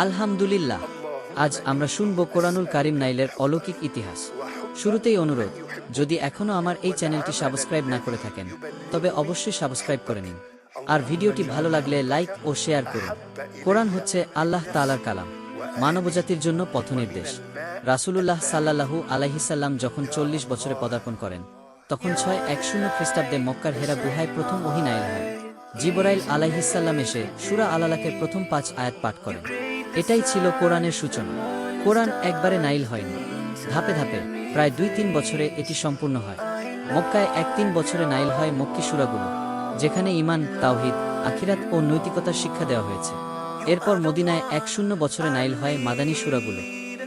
আলহামদুলিল্লাহ। আজ আমরা শুনব কোরআনুল কারিম নাইলের অলৌকিক ইতিহাস। শুরুতেই অনুরোধ, যদি এখনও আমার এই চ্যানেলটি সাবস্ক্রাইব না করে থাকেন, তবে অবশ্যই সাবস্ক্রাইব করে নিন। আর ভিডিওটি ভালো লাগলে লাইক ও শেয়ার করুন। কোরআন হচ্ছে আল্লাহ তালার কালাম, মানবজাতির জন্য পথনির্দেশ। রাসূলুল্লাহ সাল্লাল্লাহু আলাইহিসাল্লাম যখন চল্লিশ বছরে পদার্পণ করেন, তখন ছয় এক শূন্য খ্রিস্টাব্দে মক্কার হেরা গুহায় প্রথম অহিনায়ল হয়। জিবরাইল আলাইহিসাল্লাম এসে সুরা আলালাকের প্রথম পাঁচ আয়াত পাঠ করেন। এটাই ছিল কোরআনের সূচনা। কোরআন একবারে নাইল হয়নি। ধাপে ধাপে প্রায় দুই তিন বছরে এটি সম্পূর্ণ হয়। মক্কায় এক তিন বছরে নাইল হয় মক্কি সুরাগুলো, যেখানে ইমান তাওহিদ, আখিরাত ও নৈতিকতার শিক্ষা দেওয়া হয়েছে। এরপর মদিনায় এক শূন্য বছরে নাইল হয় মাদানী সুরাগুলো,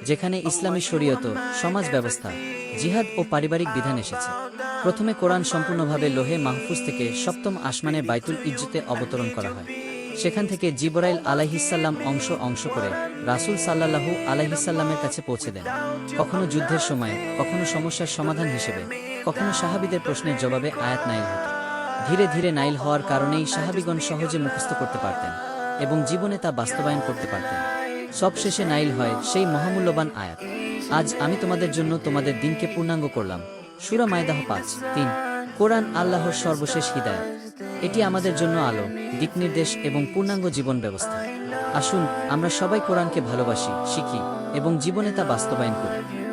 যেখানে ইসলামী শরীয়ত, সমাজ ব্যবস্থা, জিহাদ ও পারিবারিক বিধান এসেছে। প্রথমে কোরআন সম্পূর্ণভাবে লোহে মাহফুজ থেকে সপ্তম আসমানের বাইতুল ইজ্জতে অবতরণ করা হয়। সেখান থেকে জিবরাইল আলাইহিসাল্লাম অংশ অংশ করে রাসূল সাল্লাল্লাহু আলাইহিসাল্লামের কাছে পৌঁছে দেন। কখনো যুদ্ধের সময়, কখনো সমস্যার সমাধান হিসেবে, কখনো সাহাবিদের প্রশ্নের জবাবে আয়াত নাইল হতো। ধীরে ধীরে নাইল হওয়ার কারণেই সাহাবিগণ সহজে মুখস্থ করতে পারতেন এবং জীবনে তা বাস্তবায়ন করতে পারতেন। সবশেষে নাইল হয় সেই মহামূল্যবান আয়াত, আজ আমি তোমাদের জন্য তোমাদের দিনকে পূর্ণাঙ্গ করলাম। সুরা মায়দাহ পাঁচ, তিন, কোরআন আল্লাহর সর্বশেষ হিদায়ত। এটি আমাদের জন্য আলো, দিকনির্দেশ এবং পূর্ণাঙ্গ জীবন ব্যবস্থা। আসুন, আমরা সবাই কোরআনকে ভালোবাসি, শিখি এবং জীবনে তা বাস্তবায়ন করি।